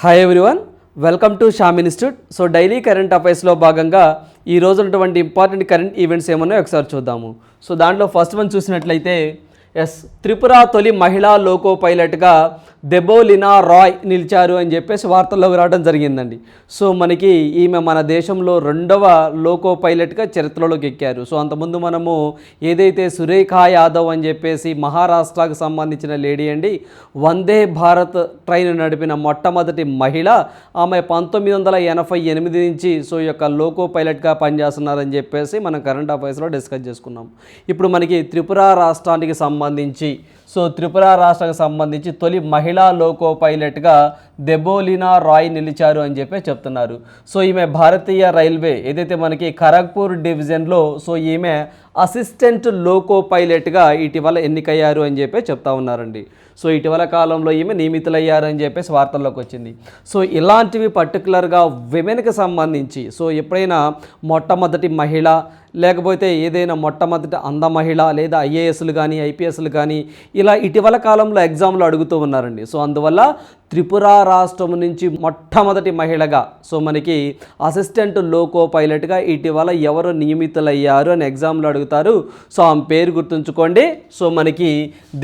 Hi everyone welcome to Sham institute so daily current అఫైర్స్లో భాగంగా ఈ రోజు ఉన్నటువంటి ఇంపార్టెంట్ కరెంట్ ఈవెంట్స్ ఏమన్నాయో ఒకసారి చూద్దాము. సో దాంట్లో ఫస్ట్ వన్ చూసినట్లయితే ఎస్. త్రిపుర తొలి మహిళా లోకో పైలట్గా దెబోలినా రాయ్ నిలిచారు అని చెప్పేసి వార్తల్లోకి రావడం జరిగిందండి. సో మనకి ఈమె మన దేశంలో రెండవ లోకో పైలట్గా చరిత్రలోకి ఎక్కారు. సో అంతకుముందు మనము ఏదైతే సురేఖా యాదవ్ అని చెప్పేసి మహారాష్ట్రకు సంబంధించిన లేడీ అండి వందే భారత్ ట్రైన్ నడిపిన మొట్టమొదటి మహిళ ఆమె పంతొమ్మిది వందల ఎనభై ఎనిమిది నుంచి సో యొక్క లోకో పైలట్గా పనిచేస్తున్నారని చెప్పేసి మనం కరెంట్ అఫైర్స్లో డిస్కస్ చేసుకున్నాం. ఇప్పుడు మనకి త్రిపుర రాష్ట్రానికి సంబంధించి సో త్రిపుర రాష్ట్రానికి సంబంధించి తొలి మహిళా లోకో పైలట్గా దెబోలినా రాయ్ నిలిచారు అని చెప్పి చెప్తున్నారు. సో ఈమె భారతీయ రైల్వే ఏదైతే మనకి ఖరగ్పూర్ డివిజన్లో సో ఈమె అసిస్టెంట్ లోకో పైలట్గా ఇటీవల ఎన్నికయ్యారు అని చెప్పి చెప్తా ఉన్నారండి. సో ఇటీవల కాలంలో ఈమె నియమితులయ్యారని చెప్పేసి వార్తల్లోకి వచ్చింది. సో ఇలాంటివి పర్టికులర్గా విమెన్కి సంబంధించి సో ఎప్పుడైనా మొట్టమొదటి మహిళ లేకపోతే ఏదైనా మొట్టమొదటి అంద మహిళ లేదా ఐఏఎస్లు కానీ ఐపీఎస్లు కానీ ఇలా ఇటీవల కాలంలో ఎగ్జామ్లు అడుగుతూ ఉన్నారండి. సో అందువల్ల త్రిపుర రాష్ట్రం నుంచి మొట్టమొదటి మహిళగా సో మనకి అసిస్టెంట్ లోకో పైలట్గా ఇటీవల ఎవరు నియమితులయ్యారు అని ఎగ్జామ్లో అడుగుతారు. సో ఆమె పేరు గుర్తుంచుకోండి. సో మనకి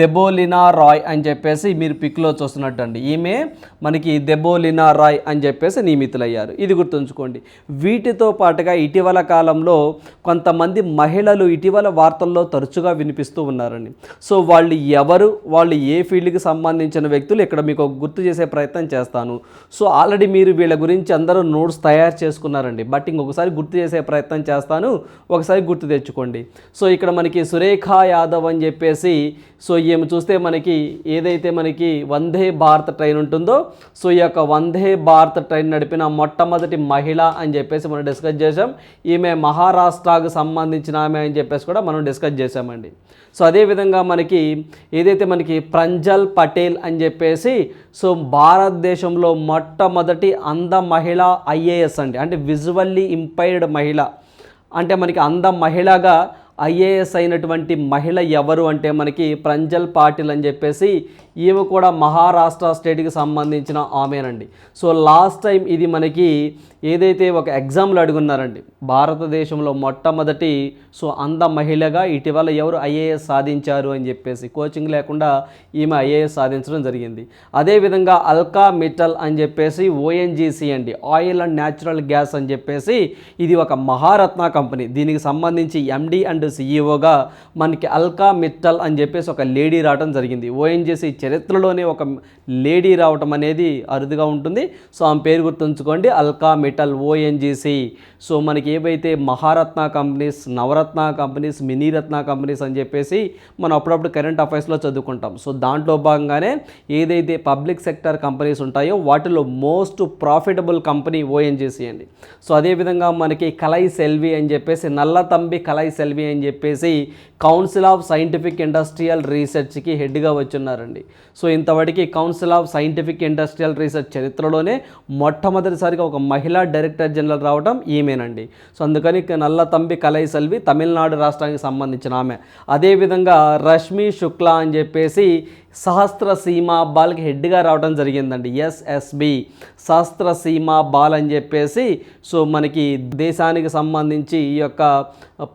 దెబోలినా రాయ్ అని చెప్పేసి మీరు పిక్లో చూస్తున్నట్టు అండి ఈమె మనకి దెబోలినా రాయ్ అని చెప్పేసి నియమితులయ్యారు. ఇది గుర్తుంచుకోండి. వీటితో పాటుగా ఇటీవల కాలంలో కొంత కొంతమంది మహిళలు ఇటీవల వార్తల్లో తరచుగా వినిపిస్తూ ఉన్నారండి సో వాళ్ళు ఎవరు వాళ్ళు ఏ ఫీల్డ్కి సంబంధించిన వ్యక్తులు ఇక్కడ మీకు గుర్తు చేసే ప్రయత్నం చేస్తాను. సో ఆల్రెడీ మీరు వీళ్ళ గురించి అందరూ నోట్స్ తయారు చేసుకున్నారండి. బట్ ఇంకొకసారి గుర్తు చేసే ప్రయత్నం చేస్తాను. ఒకసారి గుర్తు తెచ్చుకోండి. సో ఇక్కడ మనకి సురేఖా యాదవ్ అని చెప్పేసి సో ఈమె చూస్తే మనకి ఏదైతే మనకి వందే భారత్ ట్రైన్ ఉంటుందో సో ఈ యొక్క వందే భారత్ ట్రైన్ నడిపిన మొట్టమొదటి మహిళ అని చెప్పేసి మనం డిస్కస్ చేసాం ఈమె మహారాష్ట్రకు సంబంధించిన ఆమె అని చెప్పేసి కూడా మనం డిస్కస్ చేసామండి సో అదేవిధంగా మనకి ఏదైతే మనకి ప్రంజల్ పటేల్ అని చెప్పేసి సో భారతదేశంలో మొట్టమొదటి అంధ మహిళ ఐఏఎస్ అండి. అంటే విజువల్లీ ఇంపైర్డ్ మహిళ. అంటే మనకి అంధ మహిళగా ఐఏఎస్ అయినటువంటి మహిళ ఎవరు అంటే మనకి ప్రంజల్ పాటిల్ అని చెప్పేసి ఈమె కూడా మహారాష్ట్ర స్టేట్కి సంబంధించిన ఆమెనండి. సో లాస్ట్ టైం ఇది మనకి ఏదైతే ఒక ఎగ్జామ్లో అడుగున్నారండి భారతదేశంలో మొట్టమొదటి సో అంద మహిళగా ఇటీవల ఎవరు ఐఏఎస్ సాధించారు అని చెప్పేసి కోచింగ్ లేకుండా ఈమె ఐఏఎస్ సాధించడం జరిగింది. అదేవిధంగా అల్కా మిట్టల్ అని చెప్పేసి ఓఎన్జీసీ అండి ఆయిల్ అండ్ న్యాచురల్ గ్యాస్ అని చెప్పేసి ఇది ఒక మహారత్న కంపెనీ. దీనికి సంబంధించి ఎండి అండ్ సిఇఓగా మనకి అల్కా మిట్టల్ అని చెప్పేసి ఒక లేడీ రావడం జరిగింది. ఓఎన్జీసీ చరిత్రలోనే ఒక లేడీ రావటం అనేది అరుదుగా ఉంటుంది. సో ఆమె పేరు గుర్తుంచుకోండి. Alka Mittal ONGC so. మనకి ఏవైతే Maharatna companies Navratna companies Miniratna companies అని చెప్పేసి మనం అప్పుడప్పుడు కరెంట్ అఫైర్స్లో చదువుకుంటాం. సో దాంట్లో భాగంగానే ఏదైతే పబ్లిక్ సెక్టర్ కంపెనీస్ ఉంటాయో వాటిలో మోస్ట్ ప్రాఫిటబుల్ కంపెనీ ఓఎన్జీసీ అండి. సో అదేవిధంగా మనకి కలై సెల్వి అని చెప్పేసి నల్లతంబి కలై సెల్వి అని చెప్పేసి కౌన్సిల్ ఆఫ్ సైంటిఫిక్ ఇండస్ట్రియల్ రీసెర్చ్కి హెడ్గా వచ్చున్నారండి. సో ఇంతవరకు council of scientific industrial research చరిత్రలోనే మొట్టమొదటిసారిగా ఒక మహిళా డైరెక్టర్ జనరల్ రావడం ఈమెనండి. సో అందుకని నల్లతంబి కలై సెల్వి తమిళనాడు రాష్ట్రానికి సంబంధించిన ఆమె. అదేవిధంగా రష్మి శుక్లా అని చెప్పేసి సహస్ర సీమా బాల్కి హెడ్గా రావడం జరిగిందండి. ఎస్ఎస్బి సహస్ర సీమా బాల్ అని చెప్పేసి సో మనకి దేశానికి సంబంధించి ఈ యొక్క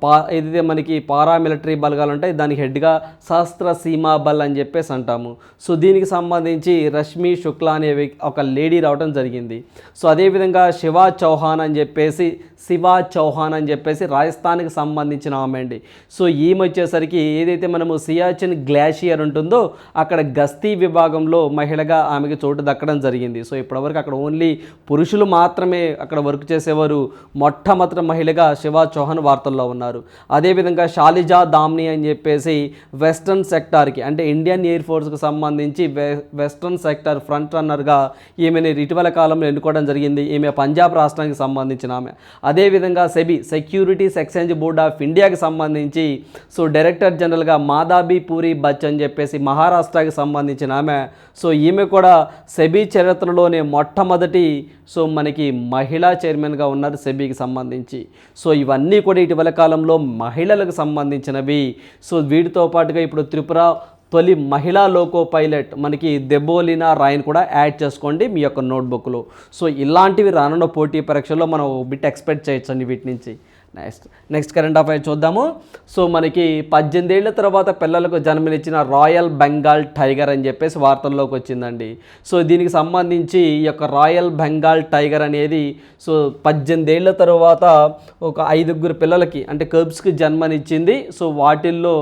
పా ఏదైతే మనకి పారామిలిటరీ బలగాలు ఉంటాయి దానికి హెడ్గా సహస్ర సీమా బల్ అని చెప్పేసి అంటాము. సో దీనికి సంబంధించి రష్మి శుక్లా అనే ఒక లేడీ రావడం జరిగింది. సో అదేవిధంగా శివ చౌహాన్ అని చెప్పేసి శివ చౌహాన్ అని చెప్పేసి రాజస్థాన్కి సంబంధించిన ఆమె అండి. సో ఈమె వచ్చేసరికి ఏదైతే మనము సియాచిన్ గ్లాషియర్ ఉంటుందో అక్కడ గస్తీ విభాగంలో మహిళగా ఆమెకి చోటు దక్కడం జరిగింది. సో ఇప్పటివరకు అక్కడ ఓన్లీ పురుషులు మాత్రమే అక్కడ వర్క్ చేసేవారు. మొట్టమొదటి మహిళగా శివ చౌహాన్ వార్తల్లో ఉన్నారు. అదేవిధంగా షాలిజా దామ్ని అని చెప్పేసి వెస్ట్రన్ సెక్టార్కి అంటే ఇండియన్ ఎయిర్ ఫోర్స్కి సంబంధించి వె వెస్ట్రన్ సెక్టార్ ఫ్రంట్ రన్నర్గా ఈమెని ఇటీవల కాలంలో ఎన్నుకోవడం జరిగింది. ఈమె పంజాబ్ రాష్ట్రానికి సంబంధించిన ఆమె. అదేవిధంగా SEBI securities exchange board of ఇండియాకి సంబంధించి సో డైరెక్టర్ జనరల్గా మాదాబి పూరి బచ్ అని చెప్పేసి మహారాష్ట్రకి సంబంధించిన ఆమె. సో ఈమె కూడా సెబీ చరిత్రలోనే మొట్టమొదటి సో మనకి మహిళా చైర్మన్గా ఉన్నారు సెబీకి సంబంధించి. సో ఇవన్నీ కూడా ఇటీవల కాలంలో మహిళలకు సంబంధించినవి. సో వీటితో పాటుగా ఇప్పుడు త్రిపుర తొలి మహిళా లోకో పైలట్ మనకి దెబోలినా రాయన్ కూడా యాడ్ చేసుకోండి మీ యొక్క నోట్బుక్లో. సో ఇలాంటివి రానున్న పోటీ పరీక్షల్లో మనం బిట్ ఎక్స్పెక్ట్ చేయొచ్చండి వీటి నుంచి. నెక్స్ట్ నెక్స్ట్ కరెంట్ అఫైర్ చూద్దాము. సో మనకి పద్దెనిమిది ఏళ్ళ తర్వాత పిల్లలకు జన్మనిచ్చిన రాయల్ బెంగాల్ టైగర్ అని చెప్పేసి వార్తల్లోకి వచ్చిందండి. సో దీనికి సంబంధించి ఈ యొక్క రాయల్ బెంగాల్ టైగర్ అనేది సో పద్దెనిమిది ఏళ్ళ తర్వాత ఒక ఐదుగురు పిల్లలకి అంటే కర్బ్స్కి జన్మనిచ్చింది. సో వాటిల్లో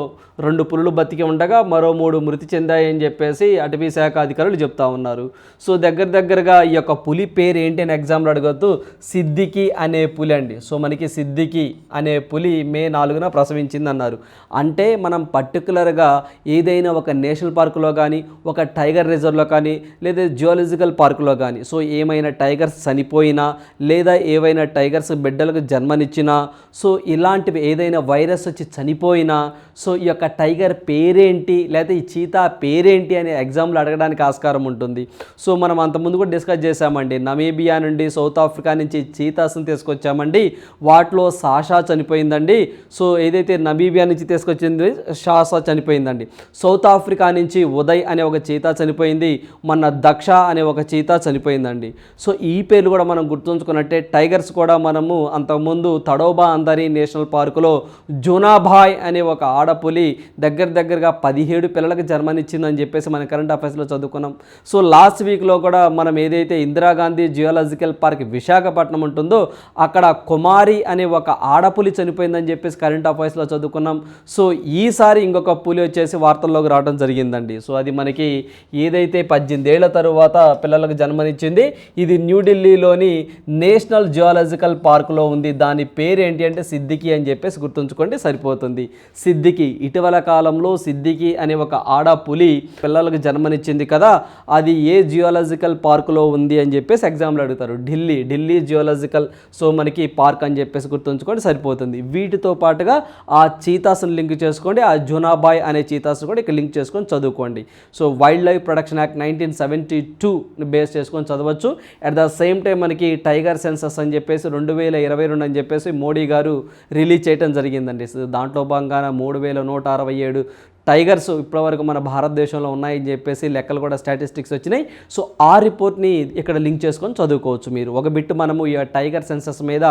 రెండు పులులు బతికి ఉండగా మరో మూడు మృతి చెందాయని చెప్పేసి అటవీ శాఖ అధికారులు చెప్తా ఉన్నారు. సో దగ్గర దగ్గరగా ఈ యొక్క పులి పేరు ఏంటి అని ఎగ్జామ్లో అడగద్దు. సిద్దికి అనే పులి అండి. సో మనకి సిద్దికి అనే పులి మే నాలుగున ప్రసవించింది అన్నారు అంటే మనం పర్టికులర్గా ఏదైనా ఒక నేషనల్ పార్కులో కానీ ఒక టైగర్ రిజర్వ్లో కానీ లేదా జువలాజికల్ పార్కులో కానీ సో ఏమైనా టైగర్స్ చనిపోయినా లేదా ఏవైనా టైగర్స్ బిడ్డలకు జన్మనిచ్చినా సో ఇలాంటివి ఏదైనా వైరస్ వచ్చి చనిపోయినా సో ఈ యొక్క టైగర్ పేరేంటి? లేకపోతే ఈ చీతా పేరేంటి అనే ఎగ్జామ్లో అడగడానికి ఆస్కారం ఉంటుంది. సో మనం అంతకుముందు కూడా డిస్కస్ చేశామండి. నమీబియా నుండి సౌత్ ఆఫ్రికా నుంచి చీతాస్ని తీసుకొచ్చామండి. వాటిలో సాషా చనిపోయిందండి. సో ఏదైతే నమీబియా నుంచి తీసుకొచ్చింది షాసా చనిపోయిందండి. సౌత్ ఆఫ్రికా నుంచి ఉదయ్ అనే ఒక చీతా చనిపోయింది. మన దక్ష అనే ఒక చీతా చనిపోయిందండి. సో ఈ పేర్లు కూడా మనం గుర్తుంచుకున్నట్టే టైగర్స్ కూడా మనము అంతకుముందు తడోబా అందరి నేషనల్ పార్కులో జునాభాయ్ అనే ఒక ఆడపులి దగ్గర దగ్గరగా పదిహేడు పిల్లలకు జన్మనిచ్చిందని చెప్పేసి మనం కరెంట్ అఫైర్స్లో చదువుకున్నాం. సో లాస్ట్ వీక్లో కూడా మనం ఏదైతే ఇందిరాగాంధీ జియోలాజికల్ పార్క్ విశాఖపట్నం ఉంటుందో అక్కడ కుమారి అనే ఒక ఆడపులి చనిపోయిందని చెప్పేసి కరెంట్ అఫైర్స్లో చదువుకున్నాం. సో ఈసారి ఇంకొక పులి వచ్చేసి వార్తల్లోకి రావడం జరిగిందండి. సో అది మనకి ఏదైతే పద్దెనిమిదేళ్ళ తరువాత పిల్లలకు జన్మనిచ్చింది ఇది న్యూఢిల్లీలోని నేషనల్ జియాలజికల్ పార్కులో ఉంది. దాని పేరు ఏంటి అంటే సిద్దికి అని చెప్పేసి గుర్తుంచుకోండి సరిపోతుంది. సిద్దికి ఇటీవల కాలంలో సిద్దికి అనే ఒక ఆడ పులి పిల్లలకు జన్మనిచ్చింది కదా అది ఏ జియోలాజికల్ పార్కులో ఉంది అని చెప్పేసి ఎగ్జామ్లో అడుగుతారు. ఢిల్లీ ఢిల్లీ జియోలాజికల్ సో మనకి పార్క్ అని చెప్పేసి గుర్తుంచుకోండి సరిపోతుంది. వీటితో పాటుగా ఆ చీతాస్ని లింక్ చేసుకోండి ఆ జునాబాయ్ అనే చీతాస్ని కూడా ఇక్కడ లింక్ చేసుకొని చదువుకోండి. So wildlife production act nineteen seventy టూని బేస్ చేసుకొని చదవచ్చు. అట్ ద సేమ్ టైం మనకి టైగర్ సెన్సస్ అని చెప్పేసి రెండు వేల ఇరవై రెండు అని చెప్పేసి మోడీ గారు రిలీజ్ చేయడం జరిగిందండి. దాంట్లో భాగంగా మూడు వేల నూట అరవై ఏడు టైగర్స్ ఇప్పటివరకు మన భారతదేశంలో ఉన్నాయని చెప్పేసి లెక్కలు కూడా స్టాటిస్టిక్స్ వచ్చినాయి. సో ఆ రిపోర్ట్ని ఇక్కడ లింక్ చేసుకొని చదువుకోవచ్చు మీరు. ఒక బిట్ మనము ఈ టైగర్ సెన్సస్ మీద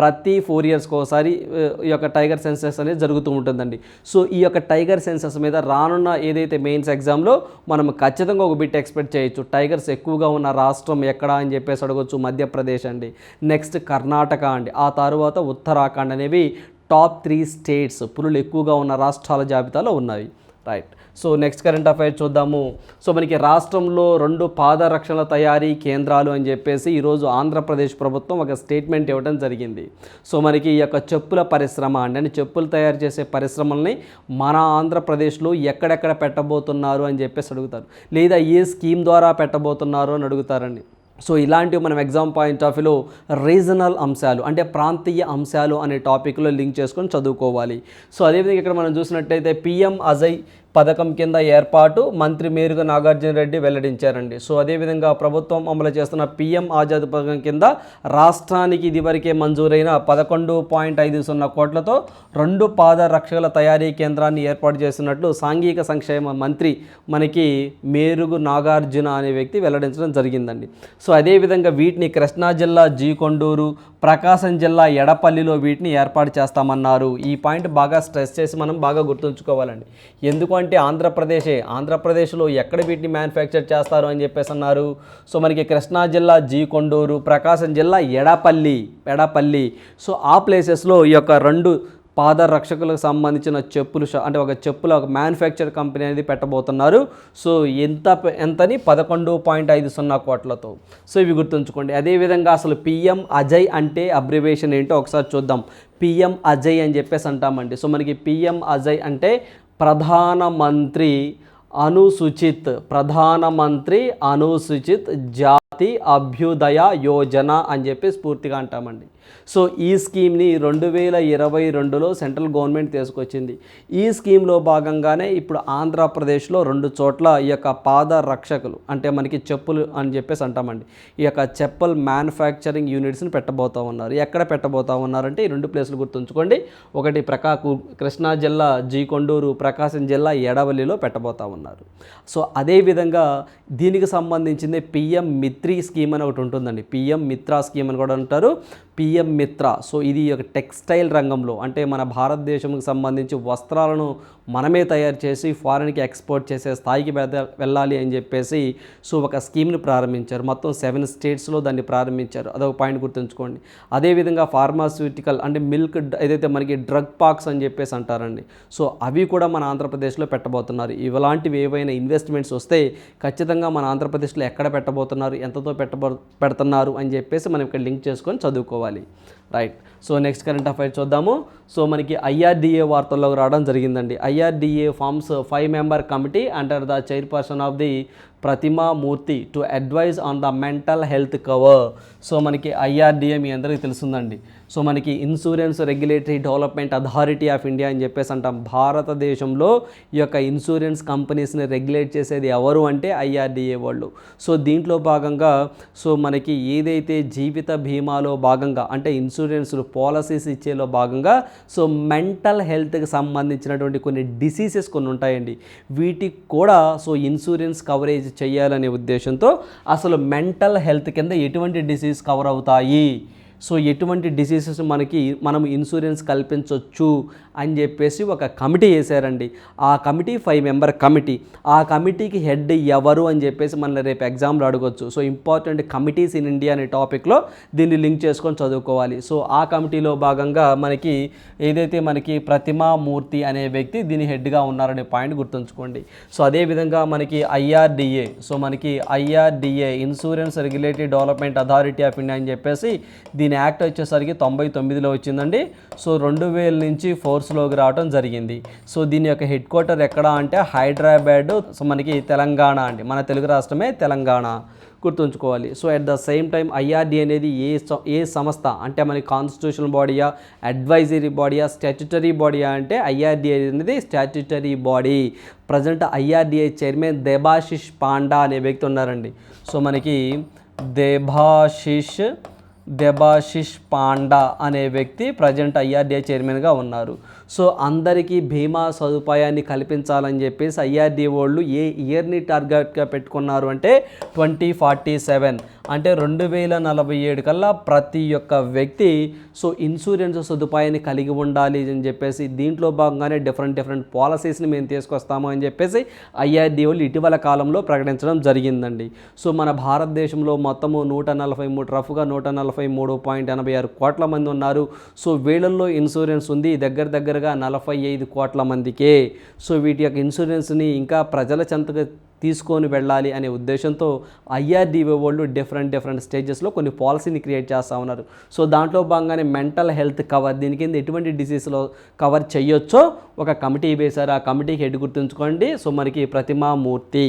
ప్రతి ఫోర్ ఇయర్స్కి ఒకసారి ఈ యొక్క టైగర్ సెన్సస్ అనేది జరుగుతూ ఉంటుందండి. సో ఈ యొక్క టైగర్ సెన్సస్ మీద రానున్న ఏదైతే మెయిన్స్ ఎగ్జామ్లో మనం ఖచ్చితంగా ఒక బిట్ ఎక్స్పెక్ట్ చేయొచ్చు. టైగర్స్ ఎక్కువగా ఉన్న రాష్ట్రం ఎక్కడ అని చెప్పేసి అడగొచ్చు మధ్యప్రదేశ్ అండి. నెక్స్ట్ కర్ణాటక అండి. ఆ తర్వాత ఉత్తరాఖండ్ అనేవి టాప్ త్రీ స్టేట్స్ పులులు ఎక్కువగా ఉన్న రాష్ట్రాల జాబితాలో ఉన్నాయి. Right. So next current affair చూద్దాము. సో మనకి రాష్ట్రంలో రెండు పాదరక్షణ తయారీ కేంద్రాలు అని చెప్పేసి ఈరోజు ఆంధ్రప్రదేశ్ ప్రభుత్వం ఒక స్టేట్మెంట్ ఇవ్వడం జరిగింది. సో మనకి ఈ యొక్క చెప్పుల పరిశ్రమ అండి. అంటే చెప్పులు తయారు చేసే పరిశ్రమల్ని మన ఆంధ్రప్రదేశ్లో ఎక్కడెక్కడ పెట్టబోతున్నారు అని చెప్పేసి అడుగుతారు. లేదా ఏ స్కీమ్ ద్వారా పెట్టబోతున్నారు అని అడుగుతారండి. సో ఇలాంటివి మనం ఎగ్జామ్ పాయింట్ ఆఫ్ వ్యూలో రీజనల్ అంశాలు అంటే ప్రాంతీయ అంశాలు అనే టాపిక్లో లింక్ చేసుకొని చదువుకోవాలి. సో అదేవిధంగా ఇక్కడ మనం చూసినట్టయితే పిఎం అజయ్ పథకం కింద ఏర్పాటు మంత్రి మేరుగా నాగార్జున రెడ్డి వెల్లడించారండి. సో అదేవిధంగా ప్రభుత్వం అమలు చేస్తున్న పిఎం ఆజాద్ పథకం కింద రాష్ట్రానికి ఇదివరకే మంజూరైన పదకొండు పాయింట్ ఐదు సున్నా కోట్లతో రెండు పాదరక్షల తయారీ కేంద్రాన్ని ఏర్పాటు చేస్తున్నట్లు సాంఘిక సంక్షేమ మంత్రి మనకి మేరుగు నాగార్జున అనే వ్యక్తి వెల్లడించడం జరిగిందండి. సో అదేవిధంగా వీటిని కృష్ణా జిల్లా జీకొండూరు ప్రకాశం జిల్లా ఎడపల్లిలో వీటిని ఏర్పాటు చేస్తామన్నారు. ఈ పాయింట్ బాగా స్ట్రెస్ చేసి మనం బాగా గుర్తుంచుకోవాలండి. ఎందుకంటే ఆంధ్రప్రదేశే ఆంధ్రప్రదేశ్లో ఎక్కడ వీటిని మ్యానుఫ్యాక్చర్ చేస్తారు అని చెప్పేసి అన్నారు. సో మనకి కృష్ణా జిల్లా జీకొండూరు ప్రకాశం జిల్లా ఎడపల్లి ఎడపల్లి సో ఆ ప్లేసెస్లో ఈ యొక్క రెండు పాదరక్షకులకు సంబంధించిన చెప్పులు అంటే ఒక చెప్పుల ఒక మ్యానుఫ్యాక్చర్ కంపెనీ అనేది పెట్టబోతున్నారు. సో ఎంత ఎంతని? పదకొండు పాయింట్ ఐదు సున్నా కోట్లతో. సో ఇవి గుర్తుంచుకోండి. అదేవిధంగా అసలు పిఎం అజయ్ అంటే అబ్రివేషన్ ఏంటో ఒకసారి చూద్దాం. పిఎం అజయ్ అని చెప్పేసి అంటామండి. సో మనకి పిఎం అజయ్ అంటే ప్రధానమంత్రి అనుసూచిత్ ప్రధానమంత్రి అనుసూచిత్ జాతి అభ్యుదయ యోజన అని చెప్పి స్ఫూర్తిగా అంటామండి. సో ఈ స్కీమ్ని రెండు వేల ఇరవై రెండులో సెంట్రల్ గవర్నమెంట్ తీసుకొచ్చింది. ఈ స్కీమ్లో భాగంగానే ఇప్పుడు ఆంధ్రప్రదేశ్లో రెండు చోట్ల ఈ యొక్క పాద రక్షకులు అంటే మనకి చెప్పులు అని చెప్పేసి అంటామండి ఈ యొక్క చెప్పుల్ మ్యానుఫ్యాక్చరింగ్ యూనిట్స్ని పెట్టబోతా ఉన్నారు. ఎక్కడ పెట్టబోతా ఉన్నారంటే ఈ రెండు ప్లేసులు గుర్తుంచుకోండి. ఒకటి ప్రకాకు కృష్ణా జిల్లా జీ కొండూరు ప్రకాశం జిల్లా ఎడవల్లిలో పెట్టబోతా ఉన్నారు. సో అదేవిధంగా దీనికి సంబంధించింది పిఎం మిత్రి స్కీమ్ అని ఒకటి ఉంటుందండి. పిఎం మిత్రా స్కీమ్ అని కూడా అంటారు. పిఎం మిత్ర. సో ఇది ఒక టెక్స్టైల్ రంగంలో అంటే మన భారతదేశంకి సంబంధించి వస్త్రాలను మనమే తయారు చేసి ఫారెన్కి ఎక్స్పోర్ట్ చేసే స్థాయికి వెళ్ళాలి అని చెప్పేసి సో ఒక స్కీమ్ని ప్రారంభించారు. మొత్తం సెవెన్ స్టేట్స్లో దాన్ని ప్రారంభించారు. అదొక పాయింట్ గుర్తుంచుకోండి. అదేవిధంగా ఫార్మాస్యూటికల్ అంటే మిల్క్ ఏదైతే మనకి డ్రగ్ పార్క్స్ అని చెప్పేసి అంటారండి సో అవి కూడా మన ఆంధ్రప్రదేశ్లో పెట్టబోతున్నారు. ఇలాంటివి ఏవైనా ఇన్వెస్ట్మెంట్స్ వస్తే ఖచ్చితంగా మన ఆంధ్రప్రదేశ్లో ఎక్కడ పెట్టబోతున్నారు ఎంతతో పెట్టబో పెడుతున్నారు అని చెప్పేసి మనం ఇక్కడ లింక్ చేసుకొని చదువుకోవాలి. Right so next current affair చూద్దాము. సో మనకి ఐఆర్డీఏ వార్తల్లోకి రావడం జరిగిందండి. IRDA forms five member committee under the chairperson of the Pratima Murthy to advise on the mental health cover so మనకి ఐఆర్డిఏ మీ అందరికీ తెలుసుందండి. సో మనకి insurance regulatory development authority of India అని చెప్పేసి అంటాం. భారతదేశంలో ఈ యొక్క ఇన్సూరెన్స్ కంపెనీస్ని రెగ్యులేట్ చేసేది ఎవరు అంటే ఐఆర్డిఏ వాళ్ళు. సో దీంట్లో భాగంగా సో మనకి ఏదైతే జీవిత బీమాలో భాగంగా అంటే ఇన్సూరెన్స్ పాలసీస్ ఇచ్చేలో భాగంగా సో మెంటల్ హెల్త్కి సంబంధించినటువంటి కొన్ని డిసీజెస్ కొన్ని ఉంటాయండి. వీటికి కూడా సో ఇన్సూరెన్స్ కవరేజ్ చేయాలనే ఉద్దేశంతో అసలు మెంటల్ హెల్త్ కింద ఎటువంటి డిసీజ్ కవర్ అవుతాయి? సో ఎటువంటి డిసీజెస్ మనకి మనం ఇన్సూరెన్స్ కల్పించవచ్చు అని చెప్పేసి ఒక కమిటీ వేశారండి. ఆ కమిటీ ఫైవ్ మెంబర్ కమిటీ. ఆ కమిటీకి హెడ్ ఎవరు అని చెప్పేసి మన రేపు ఎగ్జామ్లో అడగొచ్చు. So important committees in India అనే టాపిక్లో దీన్ని లింక్ చేసుకొని చదువుకోవాలి. సో ఆ కమిటీలో భాగంగా మనకి ఏదైతే మనకి ప్రతిమా మూర్తి అనే వ్యక్తి దీని హెడ్గా ఉన్నారనే పాయింట్ గుర్తుంచుకోండి. సో అదేవిధంగా మనకి ఐఆర్డిఏ సో మనకి IRDA insurance regulatory development authority of India అని చెప్పేసి దీని యాక్ట్ వచ్చేసరికి తొంభై తొమ్మిదిలో వచ్చిందండి. సో రెండు వేల నుంచి ఫోర్స్లోకి రావడం జరిగింది. సో దీని యొక్క హెడ్ క్వార్టర్ ఎక్కడ అంటే హైదరాబాద్ సో మనకి తెలంగాణ అండి. మన తెలుగు రాష్ట్రమే తెలంగాణ గుర్తుంచుకోవాలి. So at the same time IRD అనేది ఏ ఏ సంస్థ అంటే మనకి కాన్స్టిట్యూషనల్ బాడీయా అడ్వైజరీ బాడీయా స్టాట్యుటరీ బాడీయా అంటే ఐఆర్డిఐ అనేది statutory body present IRDAI chairman Debashish Panda అనే వ్యక్తి ఉన్నారండి. సో మనకి దేబాశిష్ దెబాశిష్ పాండా అనే వ్యక్తి ప్రజెంట్ ఐఆర్డీఏ చైర్మన్గా ఉన్నారు. సో అందరికీ బీమా సదుపాయాన్ని కల్పించాలని చెప్పేసి ఐఆర్డీ వాళ్ళు ఏ ఇయర్ని టార్గెట్గా పెట్టుకున్నారు అంటే ట్వంటీ ఫార్టీ సెవెన్. అంటే రెండు వేల నలభై ఏడు కల్లా ప్రతి ఒక్క వ్యక్తి సో ఇన్సూరెన్స్ సదుపాయాన్ని కలిగి ఉండాలి అని చెప్పేసి దీంట్లో భాగంగానే డిఫరెంట్ డిఫరెంట్ పాలసీస్ని మేము తీసుకొస్తాము అని చెప్పేసి ఐఆర్డీ వాళ్ళు ఇటీవల కాలంలో ప్రకటించడం జరిగిందండి. సో మన భారతదేశంలో మొత్తము నూట నలభై మూడు రఫ్గా నూట నలభై మూడు పాయింట్ ఎనభై ఆరు కోట్ల మంది ఉన్నారు. సో వీళ్ళల్లో ఇన్సూరెన్స్ ఉంది దగ్గర దగ్గర దగ్గరగా నలభై ఐదు కోట్ల మందికే. సో వీటి యొక్క ఇన్సూరెన్స్ని ఇంకా ప్రజల చెంతగా తీసుకొని వెళ్ళాలి అనే ఉద్దేశంతో ఐఆర్డీఓ వాళ్ళు డిఫరెంట్ డిఫరెంట్ స్టేజెస్లో కొన్ని పాలసీని క్రియేట్ చేస్తూ ఉన్నారు. సో దాంట్లో భాగంగానే మెంటల్ హెల్త్ కవర్ దీని కింద ఎటువంటి డిసీజ్లో కవర్ చేయొచ్చో ఒక కమిటీ వేశారు. ఆ కమిటీకి హెడ్ గుర్తుంచుకోండి. సో మనకి ప్రతిమా మూర్తి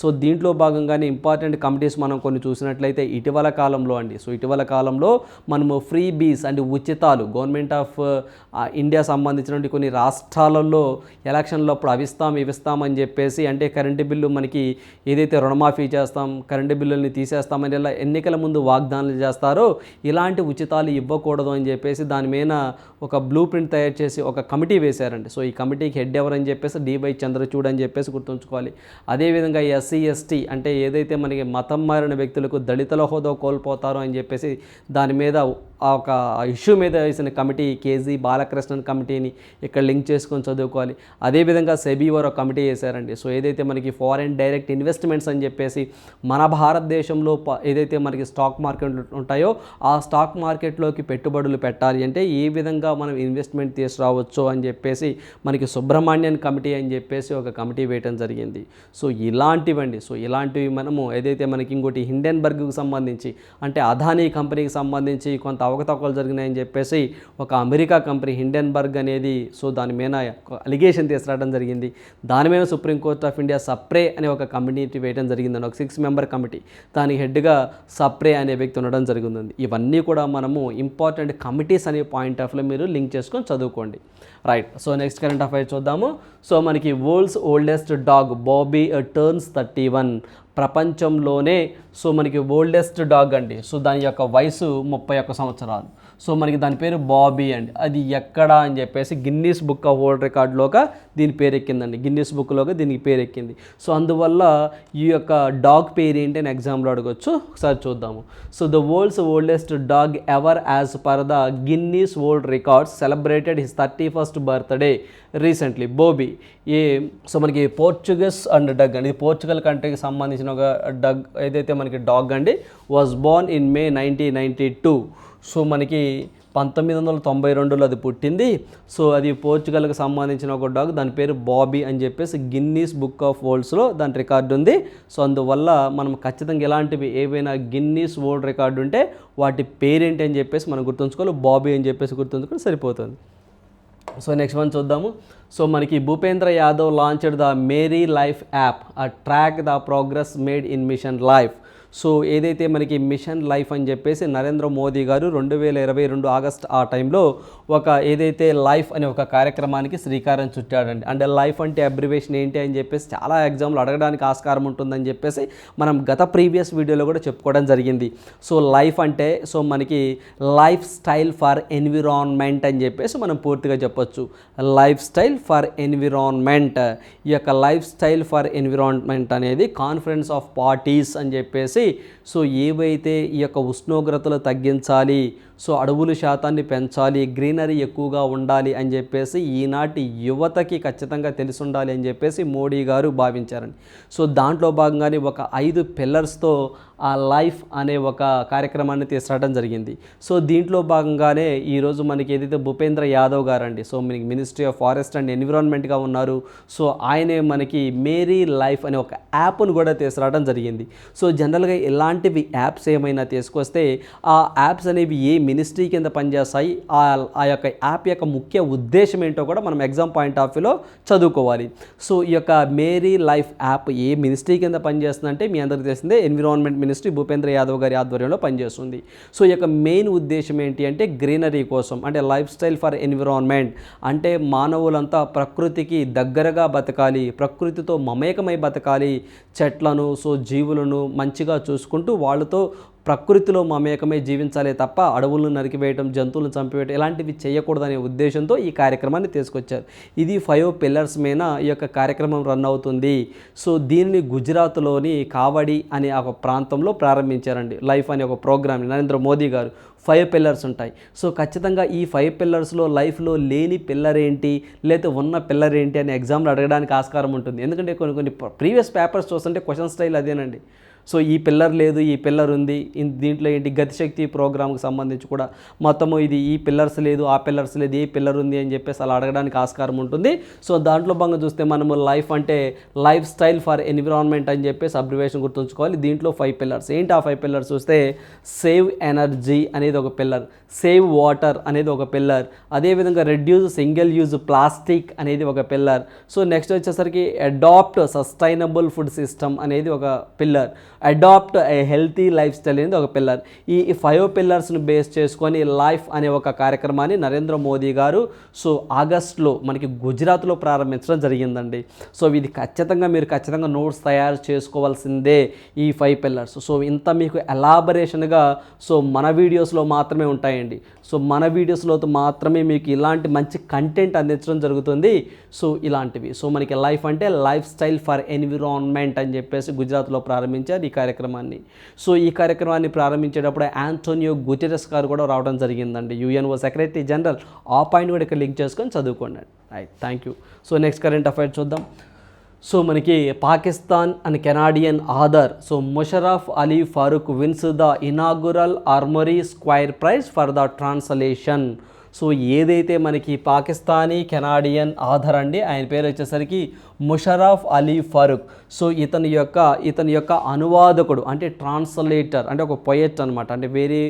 సో దీంట్లో భాగంగానే ఇంపార్టెంట్ కమిటీస్ మనం కొన్ని చూసినట్లయితే ఇటీవల కాలంలో అండి. సో ఇటీవల కాలంలో మనము ఫ్రీ బీస్ అంటే ఉచితాలు గవర్నమెంట్ ఆఫ్ ఇండియా సంబంధించినటువంటి కొన్ని రాష్ట్రాలలో ఎలక్షన్లో అప్పుడు అవిస్తాం ఇవిస్తామని అని చెప్పేసి అంటే కరెంటు బిల్లు మనకి ఏదైతే రుణమాఫీ చేస్తాం కరెంటు బిల్లుల్ని తీసేస్తామని ఇలా ఎన్నికల ముందు వాగ్దానాలు చేస్తారో ఇలాంటి ఉచితాలు ఇవ్వకూడదు అని చెప్పేసి దాని మీద ఒక బ్లూ ప్రింట్ తయారు చేసి ఒక కమిటీ వేశారండి. సో ఈ కమిటీకి హెడ్ ఎవరని చెప్పేసి డివై చంద్రచూడ్ అని చెప్పేసి గుర్తుంచుకోవాలి. అదేవిధంగా ఎస్సీ ఎస్టీ అంటే ఏదైతే మనకి మతం మారిన వ్యక్తులకు దళితుల హోదా కోల్పోతారో అని చెప్పేసి దాని మీద ఆ ఒక ఇష్యూ మీద వేసిన కమిటీ కేజీ బాలకృష్ణన్ కమిటీని ఇక్కడ లింక్ చేసుకొని చదువుకోవాలి. అదేవిధంగా సెబీ వారు ఒక కమిటీ వేశారండి సో ఏదైతే మనకి ఫారెన్ డైరెక్ట్ ఇన్వెస్ట్మెంట్స్ అని చెప్పేసి మన భారతదేశంలో ప- ఏదైతే మనకి స్టాక్ మార్కెట్లు ఉంటాయో ఆ స్టాక్ మార్కెట్లోకి పెట్టుబడులు పెట్టాలి అంటే ఏ విధంగా మనం ఇన్వెస్ట్మెంట్ తీసుకురావచ్చు అని చెప్పేసి మనకి సుబ్రహ్మణ్యన్ కమిటీ అని చెప్పేసి ఒక కమిటీ వేయటం జరిగింది. సో ఇలాంటివండి. సో ఇలాంటివి మనము ఏదైతే మనకి ఇంకోటి హిండెన్బర్గ్కి సంబంధించి అంటే అదానీ కంపెనీకి సంబంధించి కొంత అవకతవకలు జరిగినాయని చెప్పేసి ఒక అమెరికా కంపెనీ హిండెన్బర్గ్ అనేది సో దాని మీద అలిగేషన్ తీసుకురావడం జరిగింది. దాని మీద సుప్రీంకోర్ట్ ఆఫ్ ఇండియా సప్రే అనే ఒక కమిటీ వేయడం జరిగిందని ఒక సిక్స్ మెంబర్ కమిటీ దానికి హెడ్గా సప్రే అనే వ్యక్తి ఉండడం జరుగుతుంది ఇవన్నీ కూడా మనము ఇంపార్టెంట్ కమిటీస్ అనే పాయింట్ ఆఫ్లో మీరు లింక్ చేసుకొని చదువుకోండి. Right so next current affair చూద్దాము. సో మనకి world's oldest dog Bobi turns thirty one ప్రపంచంలోనే సో మనకి ఓల్డెస్ట్ డాగ్ అండి. సో దాని యొక్క వయసు ముప్పై ఒక్క సంవత్సరాలు. సో మనకి దాని పేరు బాబీ అండి. అది ఎక్కడ అని చెప్పేసి గిన్నీస్ బుక్ ఆఫ్ వరల్డ్ రికార్డులోగా దీని పేరు ఎక్కిందండి గిన్నీస్ బుక్లోగా దీనికి పేరు ఎక్కింది సో అందువల్ల ఈ యొక్క డాగ్ పేరు ఏంటి అని ఎగ్జామ్లో అడగొచ్చు. ఒకసారి చూద్దాము. So the world's oldest dog ever as per the Guinness world records celebrated his thirty first birthday recently. Bobi a so మనకి పోర్చుగస్ అండ్ డగ్ అండి. ఇది పోర్చుగల్ కంట్రీకి సంబంధించిన ఒక డగ్ ఏదైతే మనకి డాగ్ అండి was born in May nineteen ninety two. So మనకి పంతొమ్మిది వందల తొంభై రెండులో అది పుట్టింది. సో అది పోర్చుగల్కి సంబంధించిన ఒక డాగ్ దాని పేరు బాబీ అని చెప్పేసి గిన్నీస్ బుక్ ఆఫ్ వరల్డ్స్లో దాని రికార్డు ఉంది. సో అందువల్ల మనం ఖచ్చితంగా ఎలాంటివి ఏవైనా గిన్నీస్ వరల్డ్ రికార్డు ఉంటే వాటి పేరేంటి అని చెప్పేసి మనం గుర్తుంచుకోవాలి. బాబీ అని చెప్పేసి గుర్తుంచుకొని సరిపోతుంది. సో నెక్స్ట్ వన్ చూద్దాము. సో మనకి Bhupender Yadav launched the Meri life app a track the progress made in mission life so ఏదైతే మనకి మిషన్ లైఫ్ అని చెప్పేసి నరేంద్ర మోదీ గారు రెండు వేల ఇరవై రెండు ఆగస్ట్ ఆ టైంలో ఒక ఏదైతే లైఫ్ అనే ఒక కార్యక్రమానికి శ్రీకారం చుట్టాడండి. అంటే లైఫ్ అంటే అబ్రివేషన్ ఏంటి అని చెప్పేసి చాలా ఎగ్జామ్లు అడగడానికి ఆస్కారం ఉంటుందని చెప్పేసి మనం గత ప్రీవియస్ వీడియోలో కూడా చెప్పుకోవడం జరిగింది. సో లైఫ్ అంటే సో మనకి లైఫ్ స్టైల్ ఫర్ ఎన్విరాన్మెంట్ అని చెప్పేసి మనం పూర్తిగా చెప్పొచ్చు. Lifestyle for environment. ఈ యొక్క లైఫ్ స్టైల్ ఫర్ ఎన్విరాన్మెంట్ అనేది కాన్ఫరెన్స్ ఆఫ్ పార్టీస్ అని చెప్పేసి సో ఏవైతే ఈ యొక్క ఉష్ణోగ్రతలు తగ్గించాలి సో అడవుల శాతాన్ని పెంచాలి గ్రీనరీ ఎక్కువగా ఉండాలి అని చెప్పేసి ఈనాటి యువతకి ఖచ్చితంగా తెలిసి ఉండాలి అని చెప్పేసి మోడీ గారు భావించారండి. సో దాంట్లో భాగంగానే ఒక ఐదు పిల్లర్స్తో ఆ లైఫ్ అనే ఒక కార్యక్రమాన్ని తీసుకురావడం జరిగింది. సో దీంట్లో భాగంగానే ఈరోజు మనకి ఏదైతే భూపేంద్ర యాదవ్ గారండి సో మనకి మినిస్ట్రీ ఆఫ్ ఫారెస్ట్ అండ్ ఎన్విరాన్మెంట్గా ఉన్నారు. సో ఆయనే మనకి మేరీ లైఫ్ అనే ఒక యాప్ను కూడా తీసుకురావడం జరిగింది. సో జనరల్గా ఇలాంటివి యాప్స్ ఏమైనా తీసుకొస్తే ఆ యాప్స్ అనేవి ఏమి మినిస్ట్రీ కింద పనిచేస్తాయి. ఆ ఆ యొక్క యాప్ యొక్క ముఖ్య ఉద్దేశం ఏంటో కూడా మనం ఎగ్జామ్ పాయింట్ ఆఫ్ వ్యూలో చదువుకోవాలి. సో ఈ యొక్క మేరీ లైఫ్ యాప్ ఏ మినిస్ట్రీ కింద పనిచేస్తుందంటే మీ అందరికీ తెలిసిందే ఎన్విరాన్మెంట్ మినిస్ట్రీ భూపేంద్ర యాదవ్ గారి ఆధ్వర్యంలో పనిచేస్తుంది. సో ఈ యొక్క మెయిన్ ఉద్దేశం ఏంటి అంటే గ్రీనరీ కోసం అంటే లైఫ్ స్టైల్ ఫర్ ఎన్విరాన్మెంట్. అంటే మానవులంతా ప్రకృతికి దగ్గరగా బతకాలి ప్రకృతితో మమేకమై బతకాలి చెట్లను సో జీవులను మంచిగా చూసుకుంటూ వాళ్ళతో ప్రకృతిలో మమేకమై జీవించాలి తప్ప అడవులను నరికివేయటం జంతువులను చంపివేయటం ఇలాంటివి చేయకూడదనే ఉద్దేశంతో ఈ కార్యక్రమాన్ని తీసుకొచ్చారు. ఇది ఫైవ్ పిల్లర్స్ మీద ఈ యొక్క కార్యక్రమం రన్ అవుతుంది. సో దీనిని గుజరాత్లోని కావడి అనే ఒక ప్రాంతంలో ప్రారంభించారండి. లైఫ్ అనే ఒక ప్రోగ్రామ్. నరేంద్ర మోదీ గారు ఫైవ్ పిల్లర్స్ ఉంటాయి. సో ఖచ్చితంగా ఈ ఫైవ్ పిల్లర్స్లో లైఫ్లో లేని పిల్లర్ ఏంటి లేదా ఉన్న పిల్లర్ ఏంటి అని ఎగ్జామ్లో అడగడానికి ఆస్కారం ఉంటుంది. ఎందుకంటే కొన్ని కొన్ని ప్రీవియస్ పేపర్స్ చూస్తుంటే క్వశ్చన్ స్టైల్ అదేనండి. సో ఈ పిల్లర్ లేదు ఈ పిల్లర్ ఉంది. దీంట్లో ఏంటి? గతిశక్తి ప్రోగ్రామ్కి సంబంధించి కూడా మొత్తము ఇది ఈ పిల్లర్స్ లేదు ఆ పిల్లర్స్ లేదు ఏ పిల్లర్ ఉంది అని చెప్పేసి అలా అడగడానికి ఆస్కారం ఉంటుంది. సో దాంట్లో భాగంగా చూస్తే మనము లైఫ్ అంటే లైఫ్ స్టైల్ ఫర్ ఎన్విరాన్మెంట్ అని చెప్పేసి అబ్రివేషన్ గుర్తుంచుకోవాలి. దీంట్లో ఫైవ్ పిల్లర్స్. ఏంటి ఆ ఫైవ్ పిల్లర్స్? చూస్తే సేవ్ ఎనర్జీ అనేది ఒక పిల్లర్ సేవ్ వాటర్ అనేది ఒక పిల్లర్ అదేవిధంగా రెడ్యూస్ సింగిల్ యూజ్ ప్లాస్టిక్ అనేది ఒక పిల్లర్. సో నెక్స్ట్ వచ్చేసరికి అడాప్ట్ సస్టైనబుల్ ఫుడ్ సిస్టమ్ అనేది ఒక pillar. Adopt a healthy lifestyle అనేది ఒక పిల్లర్ ఈ ఫైవ్ పిల్లర్స్ని బేస్ చేసుకొని లైఫ్ అనే ఒక కార్యక్రమాన్ని నరేంద్ర మోదీ గారు సో ఆగస్ట్లో మనకి గుజరాత్లో ప్రారంభించడం జరిగిందండి. సో ఇది ఖచ్చితంగా మీరు ఖచ్చితంగా నోట్స్ తయారు చేసుకోవాల్సిందే ఈ ఫైవ్ పిల్లర్స్ సో ఇంత మీకు ఎలాబరేషన్గా సో మన వీడియోస్లో మాత్రమే ఉంటాయండి. సో మన వీడియోస్లో మాత్రమే మీకు ఇలాంటి మంచి కంటెంట్ అందించడం జరుగుతుంది. సో ఇలాంటివి. సో మనకి లైఫ్ అంటే లైఫ్ స్టైల్ ఫర్ ఎన్విరాన్మెంట్ అని చెప్పేసి గుజరాత్లో ప్రారంభించారు ఈ కార్యక్రమాన్ని. సో ఈ కార్యక్రమాన్ని ప్రారంభించేటప్పుడు యాంటోనియో గుటెరస్ గారు కూడా రావడం జరిగిందండి. యుఎన్ఓ సెక్రటరీ జనరల్ ఆ పాయింట్ కూడా ఇక్కడ లింక్ చేసుకొని చదువుకోండి. Right thank you so next current affair చూద్దాం. సో మనకి Pakistan and Canadian author. So Musharraf Ali Farooq wins the inaugural Armory Square Prize for the translation. So ఏదైతే మనకి Pakistani Canadian Aadhaar అండి ఆయన పేరు వచ్చేసరికి ముషరఫ్ అలీ ఫరూక్. సో ఇతని యొక్క ఇతని యొక్క అనువాదకుడు అంటే ట్రాన్స్లేటర్ అంటే ఒక పొయట్ అనమాట అంటే వేరే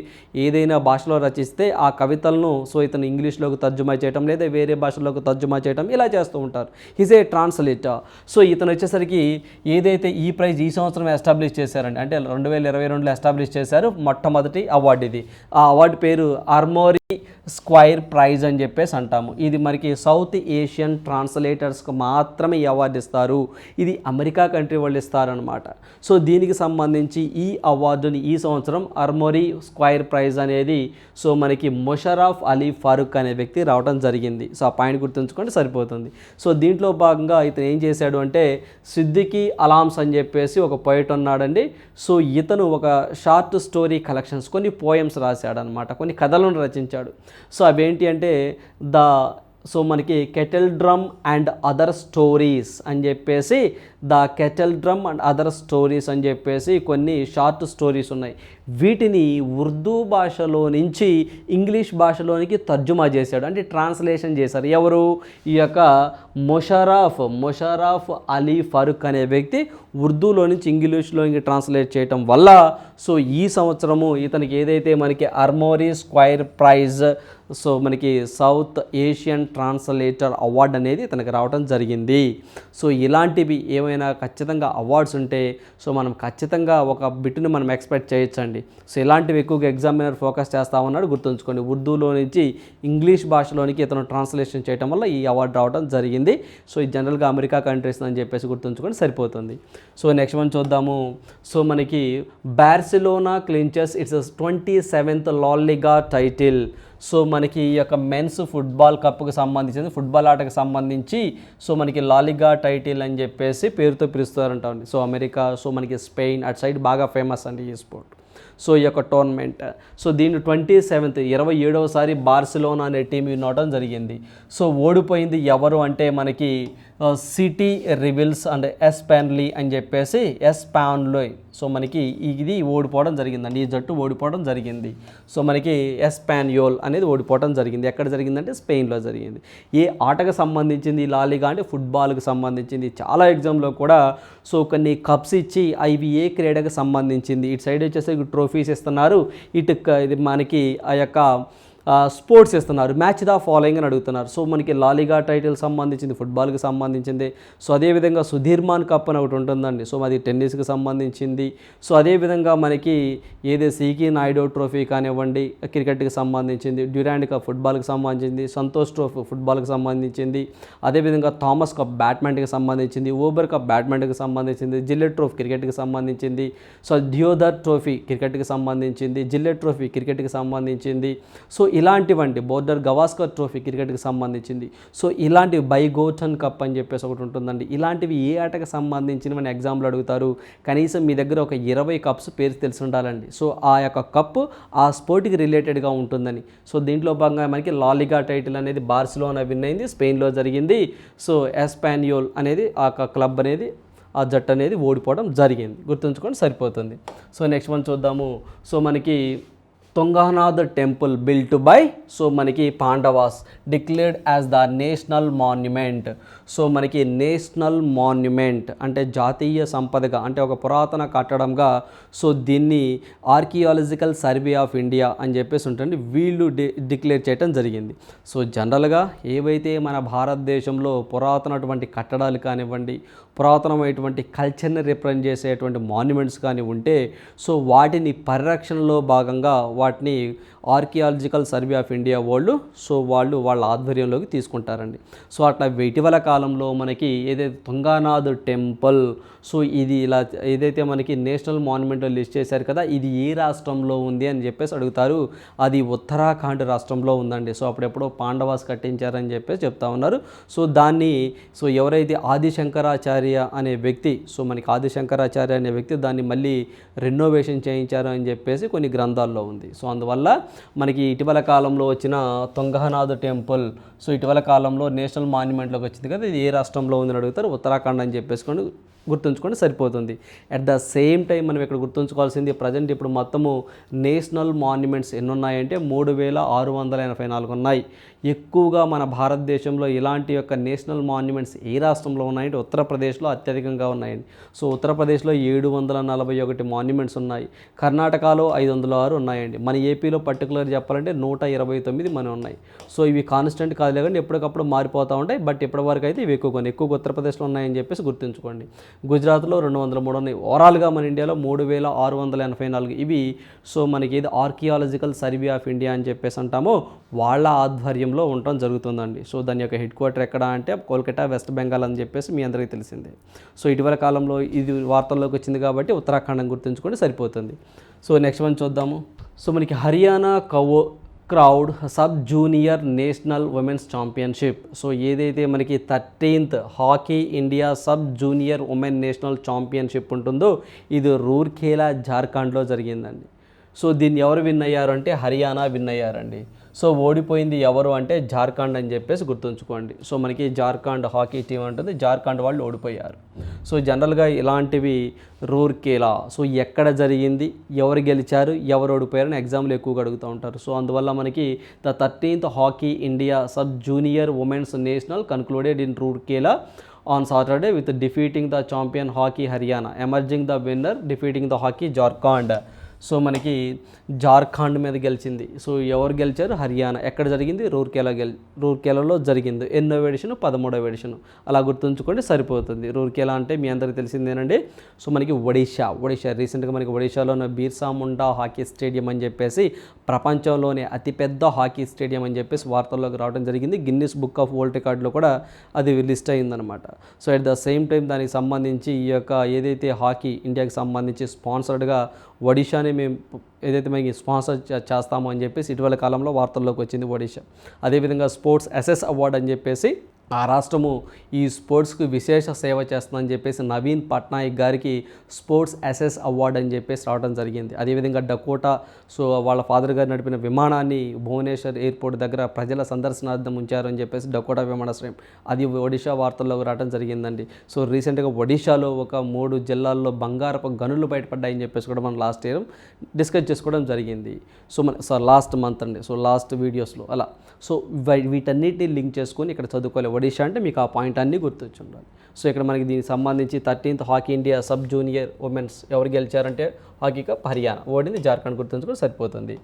ఏదైనా భాషలో రచిస్తే ఆ కవితలను సో ఇతను ఇంగ్లీష్లోకి తర్జుమా చేయటం లేదా వేరే భాషలోకి తర్జుమా చేయటం ఇలా చేస్తూ ఉంటారు. హిజ్ ఏ ట్రాన్స్లేటర్ సో ఇతను వచ్చేసరికి ఏదైతే ఈ ప్రైజ్ ఈ సంవత్సరం ఎస్టాబ్లిష్ చేశారండి అంటే రెండు వేల ఇరవై రెండులో ఎస్టాబ్లిష్ చేశారు మొట్టమొదటి అవార్డు ఇది. ఆ అవార్డు పేరు ఆర్మోరీ స్క్వైర్ ప్రైజ్ అని చెప్పేసి అంటాము. ఇది మనకి సౌత్ ఏషియన్ ట్రాన్స్లేటర్స్కి మాత్రమే ఈ అవార్డు ఇస్తారు. ఇది అమెరికా కంట్రీ వాళ్ళు ఇస్తారనమాట సో దీనికి సంబంధించి ఈ అవార్డుని ఈ సంవత్సరం అర్మోరీ స్క్వైర్ ప్రైజ్ అనేది సో మనకి ముషరఫ్ అలీ ఫారూక్ అనే వ్యక్తి రావడం జరిగింది. సో ఆ పాయింట్ గుర్తుంచుకుంటే సరిపోతుంది. సో దీంట్లో భాగంగా ఇతను ఏం చేశాడు అంటే సిద్దికి అలామ్స్ అని చెప్పేసి ఒక పోయిట్ ఉన్నాడండి. సో ఇతను ఒక షార్ట్ స్టోరీ కలెక్షన్స్ కొన్ని పోయమ్స్ రాశాడనమాట కొన్ని కథలను రచించాడు. సో అవేంటి అంటే ద సో మనకి kettle drum and other stories అని చెప్పేసి the kettle drum and other stories అని చెప్పేసి కొన్ని షార్ట్ స్టోరీస్ ఉన్నాయి. వీటిని ఉర్దూ భాషలో నుంచి ఇంగ్లీష్ భాషలోనికి తర్జుమా చేశాడు. అంటే ట్రాన్స్లేషన్ చేశారు. ఎవరు? ఈ యొక్క మొషారఫ్ మొషారఫ్ అలీ ఫరూక్ అనే వ్యక్తి ఉర్దూలో నుంచి ఇంగ్లీష్లోకి ట్రాన్స్లేట్ చేయటం వల్ల సో ఈ సంవత్సరము ఇతనికి ఏదైతే మనకి అర్మోరీ స్క్వైర్ ప్రైజ్ సో మనకి సౌత్ ఏషియన్ ట్రాన్స్లేటర్ అవార్డు అనేది తనకు రావడం జరిగింది. సో ఇలాంటివి ఏమైనా ఖచ్చితంగా అవార్డ్స్ ఉంటే సో మనం ఖచ్చితంగా ఒక బిట్ను మనం ఎక్స్పెక్ట్ చేయొచ్చండి. సో ఇలాంటివి ఎక్కువగా ఎగ్జామినర్ ఫోకస్ చేస్తా ఉన్నాడు గుర్తుంచుకోండి. ఉర్దూలో నుంచి ఇంగ్లీష్ భాషలోనికి ఇతను ట్రాన్స్లేషన్ చేయడం వల్ల ఈ అవార్డు రావడం జరిగింది. సో ఇది జనరల్గా అమెరికా కంట్రీస్ అని చెప్పేసి గుర్తుంచుకొని సరిపోతుంది. సో నెక్స్ట్ వన్ చూద్దాము. సో మనకి Barcelona clinches its twenty seventh La Liga title. So మనకి ఈ యొక్క మెన్స్ ఫుట్బాల్ కప్కి సంబంధించింది ఫుట్బాల్ ఆటకు సంబంధించి సో మనకి లాలిగా టైటిల్ అని చెప్పేసి పేరుతో పిలుస్తారంట సో అమెరికా సో మనకి స్పెయిన్ అటు సైడ్ బాగా ఫేమస్ అండి ఈ స్పోర్ట్. సో ఈ యొక్క టోర్నమెంట్. సో దీన్ని ట్వంటీ సెవెంత్ ఇరవై ఏడవసారి బార్సిలోనా అనే టీం వినవడం జరిగింది. సో ఓడిపోయింది ఎవరు అంటే మనకి city rivals and Espanyol అని చెప్పేసి ఎస్ ప్యాన్లోయ్ సో మనకి ఇది ఓడిపోవడం జరిగిందండి. ఈ జట్టు ఓడిపోవడం జరిగింది. సో మనకి ఎస్ ప్యాన్యోల్ అనేది ఓడిపోవడం జరిగింది. ఎక్కడ జరిగిందంటే స్పెయిన్లో జరిగింది. ఏ ఆటకు సంబంధించింది? లాలిగా అంటే ఫుట్బాల్కి సంబంధించింది. చాలా ఎగ్జామ్లో కూడా సో కొన్ని కప్స్ ఇచ్చి అవి ఏ క్రీడకు సంబంధించింది. ఇటు సైడ్ వచ్చేసరికి ట్రోఫీస్ ఇస్తున్నారు. ఇటు క- ఇది మనకి ఆ యొక్క స్పోర్ట్స్ ఇస్తున్నారు మ్యాచ్ ద ఫాలోయింగ్ అని అడుగుతున్నారు. సో మనకి లాలిగా టైటిల్ సంబంధించింది ఫుట్బాల్కి సంబంధించింది. సో అదేవిధంగా సుధీర్మాన్ కప్ అని ఒకటి ఉంటుందండి. సో అది టెన్నిస్కి సంబంధించింది. సో అదేవిధంగా మనకి ఏదే సీకి నాయుడు ట్రోఫీ కానివ్వండి క్రికెట్కి సంబంధించింది డ్యూరాండ్ కప్ ఫుట్బాల్కి సంబంధించింది సంతోష్ ట్రోఫీ ఫుట్బాల్కి సంబంధించింది. అదేవిధంగా థామస్ కప్ బ్యాడ్మింటన్కి సంబంధించింది ఓబర్ కప్ బ్యాడ్మింటన్కి సంబంధించింది జిల్లెట్ ట్రోఫీ క్రికెట్కి సంబంధించింది. సో ధియోదర్ ట్రోఫీ క్రికెట్కి సంబంధించింది జిల్లెట్ ట్రోఫీ క్రికెట్కి సంబంధించింది. సో ఇలాంటివండి బోర్డర్ గవాస్కర్ ట్రోఫీ క్రికెట్కి సంబంధించింది. సో ఇలాంటివి బైగోటన్ కప్ అని చెప్పేసి ఒకటి ఉంటుందండి. ఇలాంటివి ఏ ఆటకు సంబంధించినవని ఎగ్జామ్లో అడుగుతారు. కనీసం మీ దగ్గర ఒక ఇరవై కప్స్ పేరు తెలిసి ఉండాలండి. సో ఆ యొక్క కప్పు ఆ స్పోర్ట్కి రిలేటెడ్గా ఉంటుందని. సో దీంట్లో భాగంగా మనకి లాలిగా టైటిల్ అనేది బార్సిలోనా విన్ అయింది స్పెయిన్లో జరిగింది. సో ఎస్పానియోల్ అనేది ఆ యొక్క క్లబ్ అనేది ఆ జట్టు అనేది ఓడిపోవడం జరిగింది. గుర్తుంచుకొని సరిపోతుంది. సో నెక్స్ట్ వన్ చూద్దాము. సో మనకి Tungnath temple built by so మనకి Pandavas declared as the national monument. So మనకి నేషనల్ మాన్యుమెంట్ అంటే జాతీయ సంపదగా అంటే ఒక పురాతన కట్టడంగా సో దీన్ని ఆర్కియాలజికల్ సర్వే ఆఫ్ ఇండియా అని చెప్పేసి ఉంటుంది వీళ్ళు డి డిక్లేర్ చేయడం జరిగింది. సో జనరల్గా ఏవైతే మన భారతదేశంలో పురాతనటువంటి కట్టడాలు కానివ్వండి పురాతనమైనటువంటి కల్చర్ని రిప్రజెంట్ చేసేటువంటి మాన్యుమెంట్స్ కానీ ఉంటే సో వాటిని పరిరక్షణలో భాగంగా వాటిని ఆర్కియాలజికల్ సర్వే ఆఫ్ ఇండియా వాళ్ళు సో వాళ్ళు వాళ్ళ ఆధ్వర్యంలోకి తీసుకుంటారండి. సో అట్లా ఇటీవల కాలంలో మనకి ఏదైతే తుంగానాథ్ టెంపుల్ సో ఇది ఇలా ఏదైతే మనకి నేషనల్ మాన్యుమెంట్ లిస్ట్ చేశారు కదా ఇది ఏ రాష్ట్రంలో ఉంది అని చెప్పేసి అడుగుతారు. అది ఉత్తరాఖండ్ రాష్ట్రంలో ఉందండి. సో అప్పుడెప్పుడో పాండవాస్ కట్టించారని చెప్పేసి చెప్తా ఉన్నారు. సో దాన్ని సో ఎవరైతే ఆదిశంకరాచార్య అనే వ్యక్తి సో మనకి ఆదిశంకరాచార్య అనే వ్యక్తి దాన్ని మళ్ళీ రెనోవేషన్ చేయించారు అని చెప్పేసి కొన్ని గ్రంథాల్లో ఉంది. సో అందువల్ల మనకి ఇటీవల కాలంలో వచ్చిన తొంగహనాథ్ టెంపుల్. సో ఇటీవల కాలంలో నేషనల్ మాన్యుమెంట్లోకి వచ్చింది కదా ఇది ఏ రాష్ట్రంలో ఉందని అడుగుతారు ఉత్తరాఖండ్ అని చెప్పేసుకొని గుర్తుంచుకోండి సరిపోతుంది. అట్ ద సేమ్ టైం మనం ఇక్కడ గుర్తుంచుకోవాల్సింది ప్రజెంట్ ఇప్పుడు మొత్తము నేషనల్ మాన్యుమెంట్స్ ఎన్ని ఉన్నాయంటే మూడు వేల ఆరు వందల ఎనభై నాలుగు ఉన్నాయి. ఎక్కువగా మన భారతదేశంలో ఇలాంటి యొక్క నేషనల్ మాన్యుమెంట్స్ ఏ రాష్ట్రంలో ఉన్నాయంటే ఉత్తరప్రదేశ్లో అత్యధికంగా ఉన్నాయండి. సో ఉత్తరప్రదేశ్లో ఏడు వందల నలభై ఒకటి మాన్యుమెంట్స్ ఉన్నాయి. కర్ణాటకలో ఐదు వందల ఆరు ఉన్నాయండి. మన ఏపీలో పర్టికులర్ చెప్పాలంటే నూట ఇరవై తొమ్మిది మన ఉన్నాయి. సో ఇవి కాన్స్టెంట్ కాదు లేకుండా ఎప్పటికప్పుడు మారిపోతూ ఉంటాయి. బట్ ఇప్పటివరకు అయితే ఇవి ఎక్కువ కొన్ని ఎక్కువ ఉత్తరప్రదేశ్లో ఉన్నాయని చెప్పేసి గుర్తుంచుకోండి. గుజరాత్లో రెండు వందల మూడు ఉన్నాయి. ఓవరాల్గా మన ఇండియాలో మూడు వేల ఆరు వందల ఎనభై నాలుగు. ఇవి సో మనకి ఏది ఆర్కియాలజికల్ సర్వే ఆఫ్ ఇండియా అని చెప్పేసి అంటామో వాళ్ళ ఆధ్వర్యంలో ఉండటం జరుగుతుందండి. సో దాని యొక్క హెడ్ క్వార్టర్ ఎక్కడ అంటే కోల్కతా వెస్ట్ బెంగాల్ అని చెప్పేసి మీ అందరికీ తెలిసిందే. సో ఇటీవల కాలంలో ఇది వార్తల్లోకి వచ్చింది కాబట్టి ఉత్తరాఖండ్ గుర్తుంచుకుంటే సరిపోతుంది. సో నెక్స్ట్ వన్ చూద్దాము. సో మనకి Haryana కవో crowned sub junior national women's championship. So ఏదైతే మనకి thirteenth hockey India sub junior women national championship ఉంటుందో ఇది రూర్ఖేలా జార్ఖండ్లో జరిగిందండి. సో దీన్ని ఎవరు విన్ అయ్యారు అంటే హర్యానా విన్ అయ్యారండి. సో ఓడిపోయింది ఎవరు అంటే జార్ఖండ్ అని చెప్పేసి గుర్తుంచుకోండి. సో మనకి జార్ఖండ్ హాకీ టీం ఉంటుంది జార్ఖండ్ వాళ్ళు ఓడిపోయారు. సో జనరల్గా ఇలాంటివి రూర్కేలా సో ఎక్కడ జరిగింది ఎవరు గెలిచారు ఎవరు ఓడిపోయారని ఎగ్జామ్లు ఎక్కువగా అడుగుతూ ఉంటారు. సో అందువల్ల మనకి the thirteenth hockey India sub junior women's national concluded in Rourkela on Saturday with defeating the champion hockey Haryana emerging the winner defeating the hockey Jharkhand. So మనకి జార్ఖండ్ మీద గెలిచింది. సో ఎవరు గెలిచారు? హర్యానా. ఎక్కడ జరిగింది? రూర్కేలా గెల్ రూర్కేలాలో జరిగింది. ఎన్నో ఎడిషన్ పదమూడవ ఎడిషన్ అలా గుర్తుంచుకోండి సరిపోతుంది. రూర్కేలా అంటే మీ అందరికీ తెలిసిందేనండి సో మనకి ఒడిషా ఒడిషా రీసెంట్గా మనకి ఒడిషాలో ఉన్న బీర్సా ముండా హాకీ స్టేడియం అని చెప్పేసి ప్రపంచంలోనే అతిపెద్ద హాకీ స్టేడియం అని చెప్పేసి వార్తల్లోకి రావడం జరిగింది. గిన్నిస్ బుక్ ఆఫ్ వరల్డ్ రికార్డులో కూడా అది లిస్ట్ అయిందనమాట so at the same time దానికి సంబంధించి ఈ యొక్క ఏదైతే హాకీ ఇండియాకి సంబంధించి స్పాన్సర్డ్గా ఒడిషాని మేము ఏదైతే మేము స్పాన్సర్ చేస్తామో అని చెప్పేసి ఇటీవల కాలంలో వార్తల్లోకి వచ్చింది ఒడిషా అదేవిధంగా స్పోర్ట్స్ ఎస్ఎస్ అవార్డ్ అని చెప్పేసి ఆ రాష్ట్రము ఈ స్పోర్ట్స్కి విశేష సేవ చేస్తుందని చెప్పేసి నవీన్ పట్నాయక్ గారికి స్పోర్ట్స్ అసెస్ అవార్డ్ అని చెప్పేసి రావడం జరిగింది. అదేవిధంగా డకోటా సో వాళ్ళ ఫాదర్ గారు నడిపిన విమానాన్ని భువనేశ్వర్ ఎయిర్పోర్ట్ దగ్గర ప్రజల సందర్శనార్థం ఉంచారని చెప్పేసి డకోటా విమానాశ్రయం అది ఒడిషా వార్తల్లోకి రావడం జరిగిందండి. సో రీసెంట్గా ఒడిషాలో ఒక మూడు జిల్లాల్లో బంగారపు గనులు బయటపడ్డాయని చెప్పేసి కూడా మనం లాస్ట్ ఇయర్ డిస్కస్ చేసుకోవడం జరిగింది. సో మన సార్ లాస్ట్ మంత్ అండి. సో లాస్ట్ వీడియోస్లో అలా సో వై- వీటన్నిటిని లింక్ చేసుకొని ఇక్కడ చదువుకోవాలి. ఒడిషా అంటే మీకు ఆ పాయింట్ అన్నీ గుర్తొచ్చి ఉండాలి సో ఇక్కడ మనకి దీనికి సంబంధించి thirteenth hockey India sub junior women's ఎవరు గెలిచారంటే హాకీ కప్ హర్యానా. ఓడింది జార్ఖండ్ గుర్తుంచుకొని సరిపోతుంది.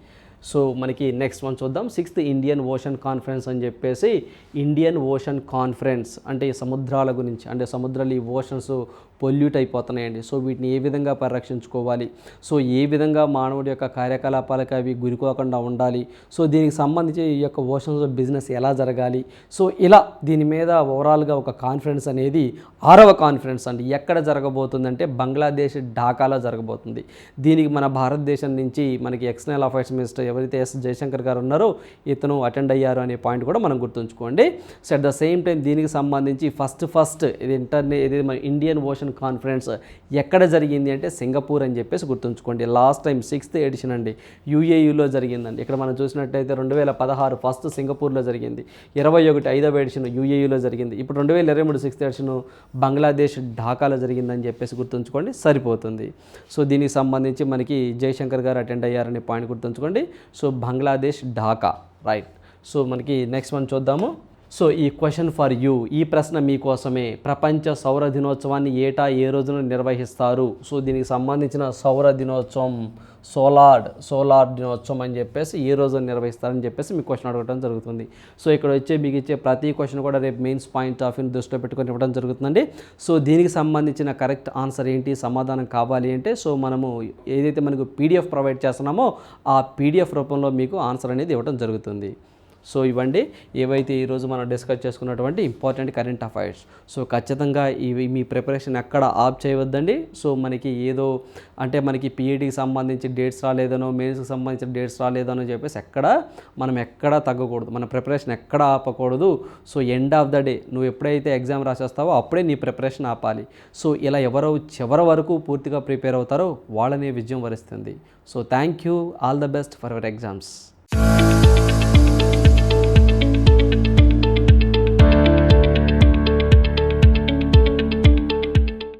సో మనకి నెక్స్ట్ వన్ చూద్దాం. సిక్స్త్ ఇండియన్ ఓషన్ కాన్ఫరెన్స్ అని చెప్పేసి ఇండియన్ ఓషన్ కాన్ఫరెన్స్ అంటే ఈ సముద్రాల గురించి అంటే సముద్రాలు ఈ ఓషన్స్ పొల్యూట్ అయిపోతున్నాయండి. సో వీటిని ఏ విధంగా పరిరక్షించుకోవాలి? సో ఏ విధంగా మానవుడి యొక్క కార్యకలాపాలకు అవి గురికోకుండా ఉండాలి? సో దీనికి సంబంధించి ఈ యొక్క ఓషన్స్ బిజినెస్ ఎలా జరగాలి? సో ఇలా దీని మీద ఓవరాల్గా ఒక కాన్ఫరెన్స్ అనేది ఆరవ కాన్ఫరెన్స్ అండి. ఎక్కడ జరగబోతుందంటే బంగ్లాదేశ్ ఢాకాలో జరగబోతుంది. దీనికి మన భారతదేశం నుంచి మనకి ఎక్స్టర్నల్ అఫైర్స్ మినిస్టర్ ఎవరైతే ఎస్. జయశంకర్ గారు ఉన్నారో ఇతను అటెండ్ అయ్యారు అనే పాయింట్ కూడా మనం గుర్తుంచుకోండి. So at the same time దీనికి సంబంధించి ఫస్ట్ ఫస్ట్ ఇది ఇంటర్నే ఇది మన ఇండియన్ ఓషన్ కాన్ఫరెన్స్ ఎక్కడ జరిగింది అంటే సింగపూర్ అని చెప్పేసి గుర్తుంచుకోండి. లాస్ట్ టైం సిక్స్త్ ఎడిషన్ అండి. యూఏయూలో జరిగిందండి. ఇక్కడ మనం చూసినట్టయితే రెండు వేల పదహారు ఫస్ట్ సింగపూర్లో జరిగింది. ఇరవై ఒకటి ఐదవ ఎడిషన్ యూఏయూలో జరిగింది. ఇప్పుడు రెండు వేల ఇరవై మూడు సిక్స్త్ ఎడిషన్ బంగ్లాదేశ్ ఢాకాలో జరిగిందని చెప్పేసి గుర్తుంచుకోండి. సరిపోతుంది. సో దీనికి సంబంధించి మనకి జయశంకర్ గారు అటెండ్ అయ్యారనే పాయింట్ గుర్తుంచుకోండి. So Bangladesh Dhaka. Right. So మనకి నెక్స్ట్ వన్ చూద్దాము. సో ఈ క్వశ్చన్ ఫర్ యూ. ఈ ప్రశ్న మీకోసమే ప్రపంచ సౌర దినోత్సవాన్ని ఏటా ఏ రోజున నిర్వహిస్తారు? సో దీనికి సంబంధించిన సౌర దినోత్సవం సోలార్ సోలార్ దినోత్సవం అని చెప్పేసి ఏ రోజున నిర్వహిస్తారని చెప్పేసి మీకు క్వశ్చన్ అడగడం జరుగుతుంది. సో ఇక్కడ వచ్చే మీకు ఇచ్చే ప్రతి క్వశ్చన్ కూడా రేపు మెయిన్స్ పాయింట్ ఆఫ్ వ్యూ దృష్టిలో పెట్టుకొని ఇవ్వడం జరుగుతుందండి. సో దీనికి సంబంధించిన కరెక్ట్ ఆన్సర్ ఏంటి? సమాధానం కావాలి అంటే సో మనము ఏదైతే మనకు పీడిఎఫ్ ప్రొవైడ్ చేస్తున్నామో ఆ పీడిఎఫ్ రూపంలో మీకు ఆన్సర్ అనేది ఇవ్వడం జరుగుతుంది. సో ఇవ్వండి. ఏవైతే ఈరోజు మనం డిస్కస్ చేసుకున్నటువంటి ఇంపార్టెంట్ కరెంట్ అఫైర్స్ సో ఖచ్చితంగా ఇవి మీ ప్రిపరేషన్ ఎక్కడ ఆప్ చేయవద్దండి. సో మనకి ఏదో అంటే మనకి పీఈటీకి సంబంధించి డేట్స్ రాలేదనో మెయిన్స్కి సంబంధించిన డేట్స్ రాలేదనో చెప్పేసి ఎక్కడ మనం ఎక్కడ తగ్గకూడదు. మన ప్రిపరేషన్ ఎక్కడ ఆపకూడదు. So end of the day నువ్వు ఎప్పుడైతే ఎగ్జామ్ రాసేస్తావో అప్పుడే నీ ప్రిపరేషన్ ఆపాలి. సో ఇలా ఎవరో చివరి వరకు పూర్తిగా ప్రిపేర్ అవుతారో వాళ్ళనే విజయం వరిస్తుంది. So thank you all the best for our exams thank you